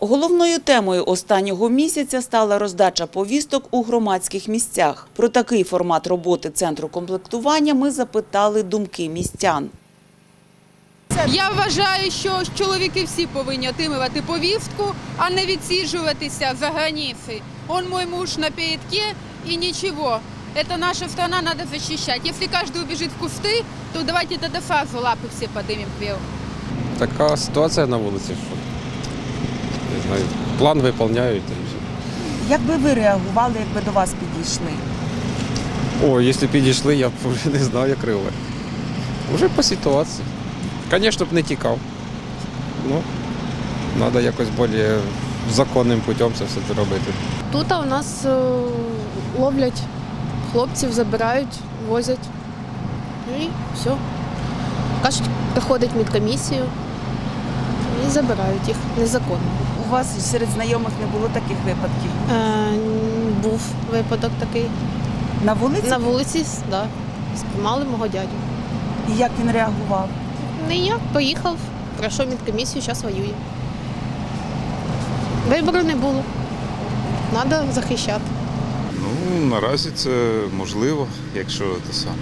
Головною темою останнього місяця стала роздача повісток у громадських місцях. Про такий формат роботи центру комплектування ми запитали думки містян. Я вважаю, що чоловіки всі повинні отримувати повістку, а не відсіджуватися за границей. Он мой муж на передке и ничего. Это наша страна, надо защищать. Если каждый убежит в кусты, то давайте тогда сразу лапы все поднимем вверх. Така ситуація на вулиці, що не знаю, план виповняють. і все. Як би ви реагували, якби до вас підійшли? О, якщо підійшли, я б вже не знаю, як реагувати. Уже по ситуації. Звісно б не тікав. Ну, треба якось більш законним путем це все це робити. Тут у нас е, ловлять хлопців, забирають, возять. Ну і все. Кажуть, приходить медкомісію і забирають їх незаконно. У вас серед знайомих не було таких випадків? Е, був випадок такий. На вулиці? На вулиці, да, спіймали мого дядю. І як він реагував? Ну і я поїхав, пройшов медкомісію, зараз воює. Вибору не було. Треба захищати. Ну, наразі це можливо, якщо те саме.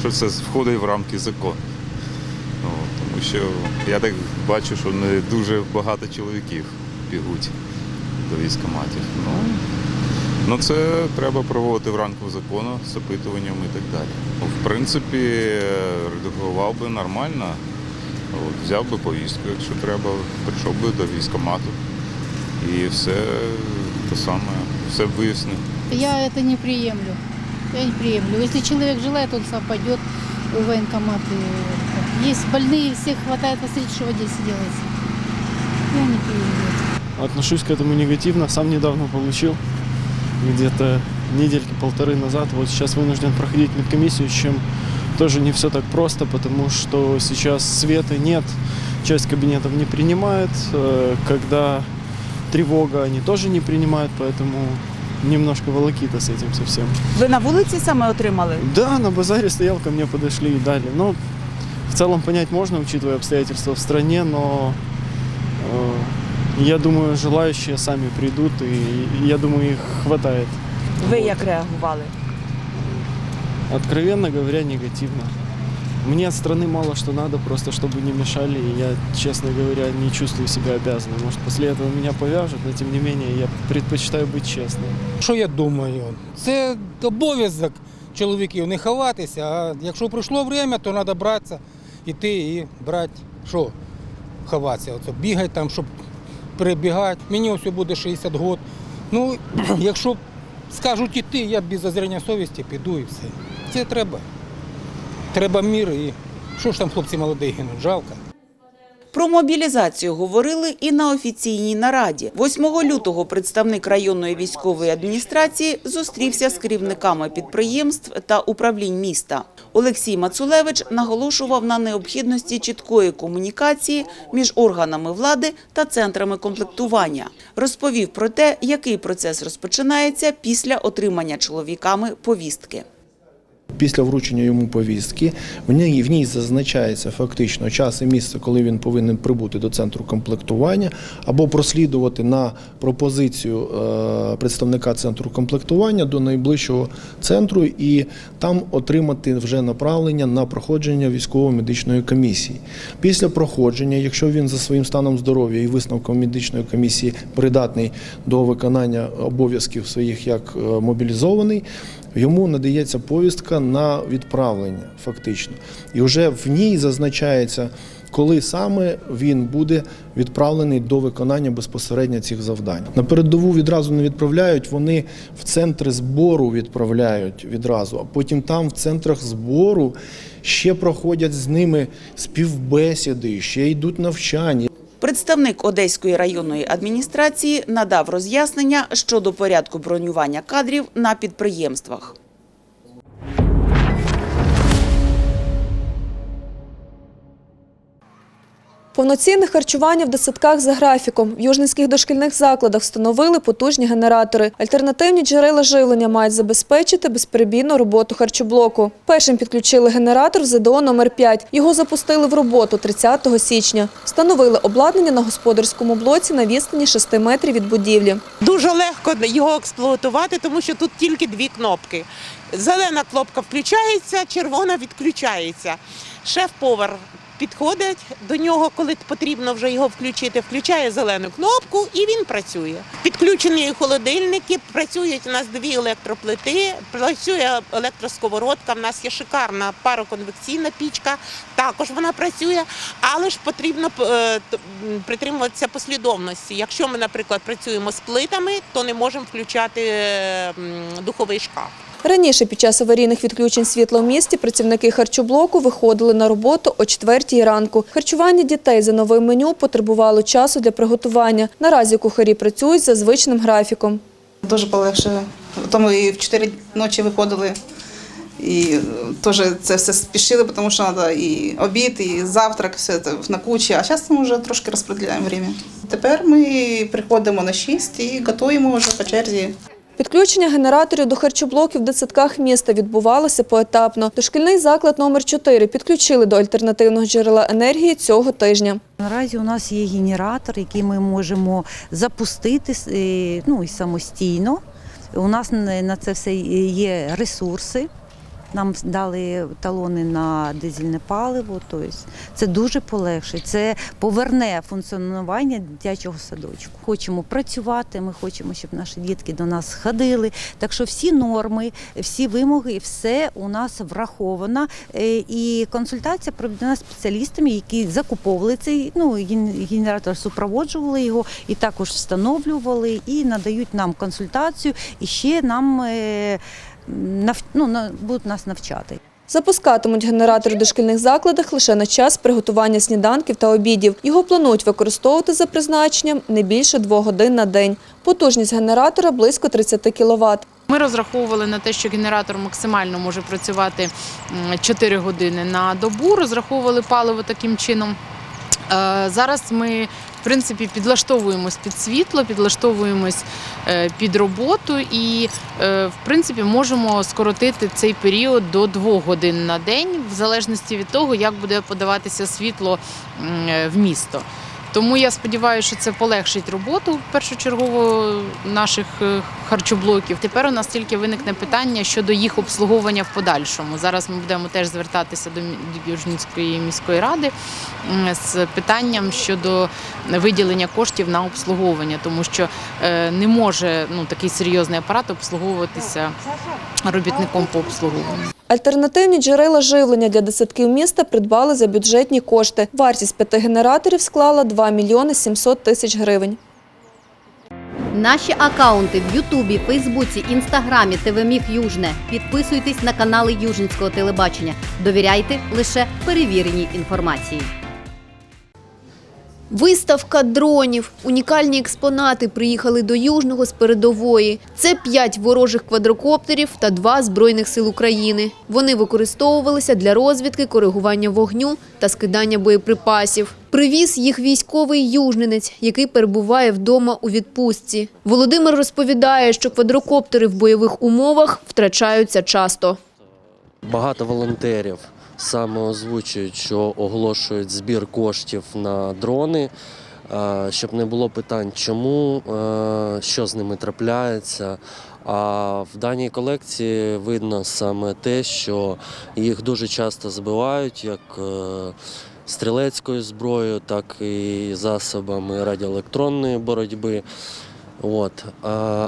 Що це входить в рамки закону. Ну, тому що я так бачу, що не дуже багато чоловіків бігуть до військкоматів. Ну, ну це треба проводити в рамку закону з опитуванням і так далі. Ну, В принципі, редагував би нормально, от, взяв би повістку, якщо треба, прийшов би до військкомату і все те саме, все вияснив. Я это не приемлю. Я не приемлю. Если человек желает, он сам пойдет в военкомат. И есть больные, всех хватает. Посмотрите, что в Одессе делается. Я не приемлю это. Отношусь к этому негативно. Сам недавно получил, где-то недельки полторы назад. Вот сейчас вынужден проходить медкомиссию, с чем тоже не все так просто, потому что сейчас света нет, часть кабинетов не принимает. Э, Когда тревога, они тоже не принимают, поэтому немножко волокита с этим совсем. Ви на вулиці саме отримали? Да, на базаре стоял, ко мне подошли и дали. Ну, в целом понять можно, учитывая обстоятельства в стране, но э, я думаю, желающие сами придут, и я думаю, их хватает. Ви Вот. як реагували? Откровенно говоря, негативно. Мне от страны мало что надо, просто чтобы не мешали, и я, честно говоря, не чувствую себя обязанным. Может, после этого меня повяжут, но тем не менее я предпочитаю быть честным. Що я думаю? Це обов'язок чоловіків не ховатися, а якщо прийшло время, то треба братися, іти і брати, що ховатися. Оце бігати там, щоб перебігати. Мені ось буде 60 років. Ну, якщо скажуть іти, я без зазріння совісті піду і все. Це треба. Треба мір і що ж там хлопці молоді гинуть, жалко. Про мобілізацію говорили і на офіційній нараді. 8 лютого представник районної військової адміністрації зустрівся з керівниками підприємств та управлінь міста. Олексій Мацулевич наголошував на необхідності чіткої комунікації між органами влади та центрами комплектування. Розповів про те, який процес розпочинається після отримання чоловіками повістки. Після вручення йому повістки в ній, в ній зазначається фактично час і місце, коли він повинен прибути до центру комплектування, або прослідувати на пропозицію е, представника центру комплектування до найближчого центру і там отримати вже направлення на проходження військово-медичної комісії. Після проходження, якщо він за своїм станом здоров'я і висновком медичної комісії придатний до виконання обов'язків своїх як е, мобілізований, йому надається повістка на відправлення, фактично. І вже в ній зазначається, коли саме він буде відправлений до виконання безпосередньо цих завдань. На передову відразу не відправляють, вони в центри збору відправляють відразу, а потім там, в центрах збору, ще проходять з ними співбесіди, ще йдуть навчання. Представник Одеської районної адміністрації надав роз'яснення щодо порядку бронювання кадрів на підприємствах. Повноцінне харчування в дитсадках за графіком. В южницьких дошкільних закладах встановили потужні генератори. Альтернативні джерела живлення мають забезпечити безперебійну роботу харчоблоку. Першим підключили генератор в ЗДО номер 5 Його запустили в роботу 30 січня. Встановили обладнання на господарському блоці на відстані 6 метрів від будівлі. Дуже легко його експлуатувати, тому що тут тільки дві кнопки. Зелена кнопка включається, червона відключається. Шеф-повар підходить до нього, коли потрібно вже його включити, включає зелену кнопку і він працює. Підключені холодильники, працюють у нас дві електроплити, працює електросковородка. У нас є шикарна пароконвекційна пічка, також вона працює, але ж потрібно е, притримуватися послідовності. Якщо ми, наприклад, працюємо з плитами, то не можемо включати е, духовий шкаф. Раніше під час аварійних відключень світла в місті працівники харчоблоку виходили на роботу о 4 ранку. Харчування дітей за новим меню потребувало часу для приготування. Наразі кухарі працюють за звичним графіком. Дуже полегшує. Тому і в 4 ночі виходили. І е, теж це все спішили, тому що треба і обід, і завтрак, все це на кучі. А зараз ми вже трошки розподіляємо время. Тепер ми приходимо на 6 і готуємо вже по черзі. Підключення генераторів до харчоблоків в дитсадках міста відбувалося поетапно. Дошкільний заклад номер 4 підключили до альтернативного джерела енергії цього тижня. Наразі у нас є генератор, який ми можемо запустити е, ну, і самостійно. У нас на на це все є ресурси. Нам дали талони на дизельне паливо. Тобто це дуже полегшить. Це поверне функціонування дитячого садочку. Хочемо працювати. Ми хочемо, щоб наші дітки до нас ходили. Так що всі норми, всі вимоги, все у нас враховано. Е, І консультація проведена спеціалістами, які закуповували цей ну генератор, супроводжували його і також встановлювали і надають нам консультацію. І ще нам е, нав, ну, на- будуть нас навчати. Запускатимуть генератори в дошкільних закладах лише на час приготування сніданків та обідів. Його планують використовувати за призначенням не більше двох годин на день. Потужність генератора близько 30 кВт. Ми розраховували на те, що генератор максимально може працювати м, 4 години на добу. Розраховували паливо таким чином. Е, Зараз ми в принципі підлаштовуємось під світло, підлаштовуємось е, під роботу і е, в принципі можемо скоротити цей період до 2 годин на день, в залежності від того, як буде подаватися світло в місто. Тому я сподіваюся, що це полегшить роботу першочергово наших е, харчоблоків. Тепер у нас тільки виникне питання щодо їх обслуговування в подальшому. Зараз ми будемо теж звертатися до Южницької міської ради з питанням щодо виділення коштів на обслуговування, тому що е, не може ну такий серйозний апарат обслуговуватися робітником по обслуговуванню. Альтернативні джерела живлення для десятків міста придбали за бюджетні кошти. Вартість п'яти генераторів склала 2 мільйони 700 тисяч гривень. Наші акаунти в Ютубі, Фейсбуці, Інстаграмі, ТВ Южне. Підписуйтесь на канали Южницького телебачення. Довіряйте лише перевіреній інформації. Виставка дронів. Унікальні експонати приїхали до Южного з передової. Це п'ять ворожих квадрокоптерів та два збройних сил України. Вони використовувалися для розвідки, коригування вогню та скидання боєприпасів. Привіз їх військовий южненець, який перебуває вдома у відпустці. Володимир розповідає, що квадрокоптери в бойових умовах втрачаються часто. Багато волонтерів саме озвучують, що оголошують збір коштів на дрони, е, щоб не було питань, чому, е, що з ними трапляється. А в даній колекції видно саме те, що їх дуже часто збивають, як е, стрілецькою зброєю, так і засобами радіоелектронної боротьби. От.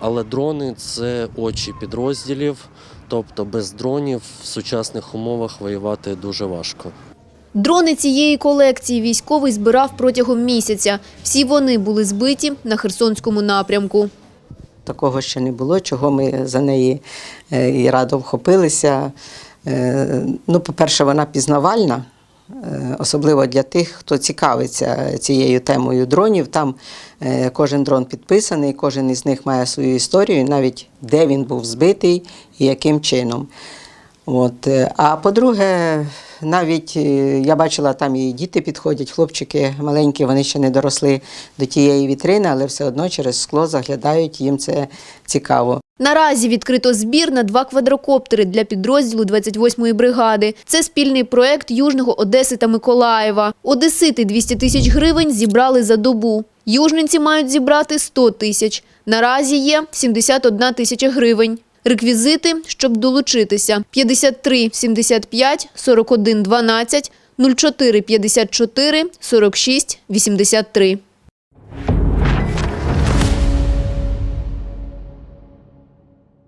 Але дрони це очі підрозділів, тобто без дронів в сучасних умовах воювати дуже важко. Дрони цієї колекції військовий збирав протягом місяця. Всі вони були збиті на Херсонському напрямку. Такого ще не було, чого ми за неї е, і радо вхопилися. Е, Ну, по-перше, вона пізнавальна, особливо для тих, хто цікавиться цією темою дронів. Там е, кожен дрон підписаний, кожен із них має свою історію, навіть де він був збитий і яким чином. От. е, А по-друге, навіть е, я бачила, там і діти підходять, хлопчики маленькі, вони ще не доросли до тієї вітрини, але все одно через скло заглядають, їм це цікаво. Наразі відкрито збір на два квадрокоптери для підрозділу 28-ї бригади. Це спільний проект Южного Одеси та Миколаєва. Одесити 200 тисяч гривень зібрали за добу. Южненці мають зібрати 100 тисяч. Наразі є 71 тисяча гривень. Реквізити, щоб долучитися: 53 75 41 12 04 54 46 83.